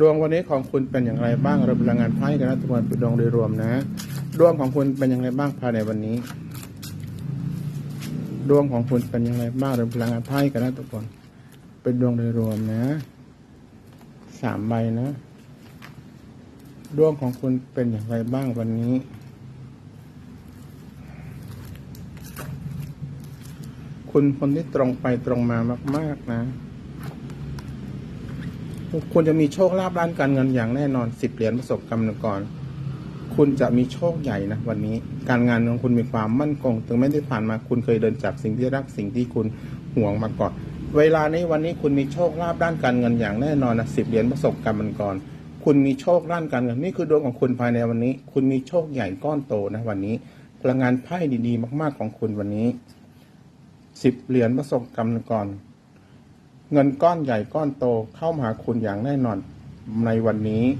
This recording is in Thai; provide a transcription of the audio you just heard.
ดวงวันนี้ของคุณเป็นอย่างไรบ้างเราพลังงานไพ่กันนะทุกคนเป็นดวงโดยรวมนะ ดวงของคุณเป็นอย่างไรบ้างภายในวันนี้ ดวงของคุณเป็นอย่างไรบ้างเราพลังงานไพ่กันนะทุกคน เป็นดวงโดยรวมนะสามใบนะ ดวงของคุณเป็นอย่างไรบ้างวันนี้คุณคนที่ตรงไปตรงมามาก ๆ นะ คุณจะมีโชคลาภด้านการเงินอย่างแน่นอนสิบเหรียญประสบกรรมก่อนคุณจะมีโชคใหญ่นะวันนี้ การงานของคุณมีความมั่นคง ถึงแม้ที่ผ่านมาคุณเคยเดินจากสิ่งที่รักสิ่งที่คุณห่วงมาก่อน เวลานี้วันนี้คุณมีโชคลาภด้านการเงินอย่างแน่นอนนะสิบเหรียญประสบกรรมก่อนคุณมีโชคด้านการเงินนี่คือดวงของคุณภายในวันนี้ คุณมีโชคใหญ่ก้อนโตนะวันนี้พลังงานไพ่ดีๆ มาก ๆของคุณวันนี้สิบเหรียญประสบกรรมก่อน เงินก้อนใหญ่ก้อนโตเข้ามาหาคุณอย่างแน่นอนในวันนี้